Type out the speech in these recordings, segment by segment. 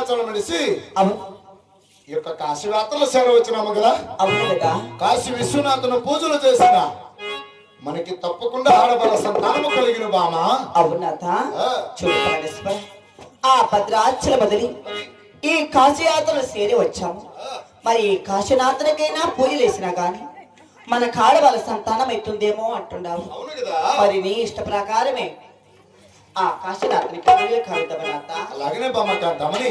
నడిచి అవును ఈ యొక్క కాశీయాత్రలో సేవ వచ్చినాము కదా. అవును కాశీ విశ్వనాథుని పూజలు చేసిన మనకి తప్పకుండా ఆడబల సంతానము కలిగిన బామా. అవునాథ. ఆ, చూడు పరమేశ్వర ఆ భద్రాచల బదిలి ఈ కాశీయాత్రలు చేరి వచ్చాము మరి కాశీనాథునికైనా పూజలు వేసినా గాని మన కాడ వాళ్ళ సంతానం అవుతుందేమో అంటున్నావు. మరి నీ ఇష్ట ప్రకారమే ఆ కాశీనాథునికి పూజలు కలుగుతామనాథ అలాగనే బామ్మ కాంతామని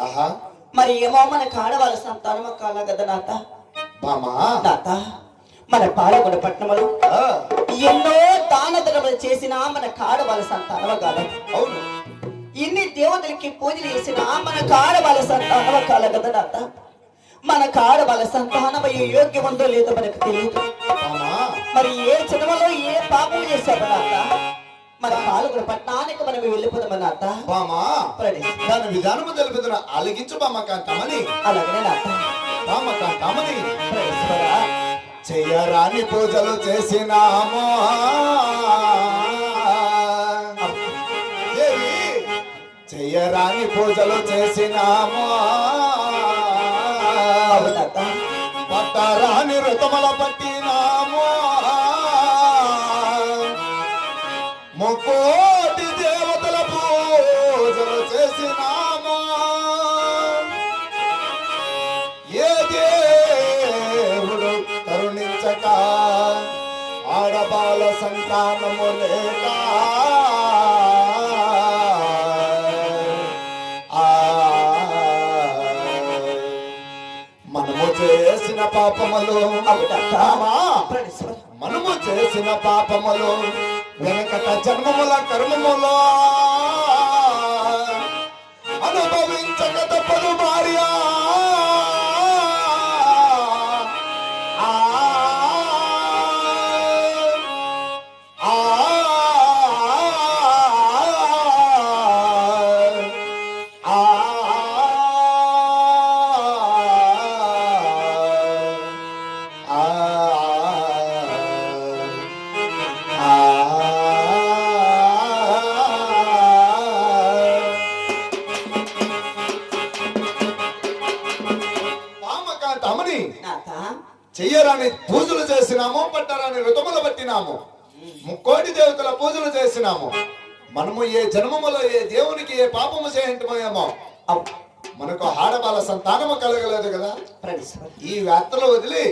ఆహా. మరి ఏమో మన కాడవాళ్ళ సంతానం కాల కదా నాత? బామా నాత? మన పాలగొడ పట్టణంలో ఎన్నో దాన ధర్మలు చేసినా మన కాడవాళ్ళ సంతానమ కాదు అవును. ఇన్ని దేవతలకి పూజలు చేసినా మన కాడవాళ్ళ సంతానమ కాల కదా నాత? మన కాడవాళ్ళ సంతానం ఏ యోగ్యముందో లేదో మనకు తెలియదు మరి ఏ జన్మలో ఏ పాపం చేశారు నాత? మన పాలగొడ పట్టణానికి మనం వెళ్ళిపోదాం నాత బామా దాని విధానము తెలుపుతున్న అలిగించు బామ్మ కాంతమని బామ్మ చెయ్యరాని పూజలు చేసినామో. చెయ్యరాని పూజలు చేసినామో. పట్టరాని ఋతముల పట్టినామో బాల సంతానము లేక మనము చేసిన పాపములు మనము చేసిన పాపములు వెనకట జన్మముల కర్మములో. అనుభవించక తప్పదు భార్యా. చెయ్యరాని పూజలు చేసినాము పట్టరాని ఋతములు పట్టినాము. ముక్కోటి దేవతల పూజలు చేసినాము. మనము ఏ జన్మములో ఏ దేవునికి ఏ పాపము చేయంటమోయేమో అవు మనకు ఆడబాల సంతానము కలగలేదు కదా. ఈ వార్తలు వదిలి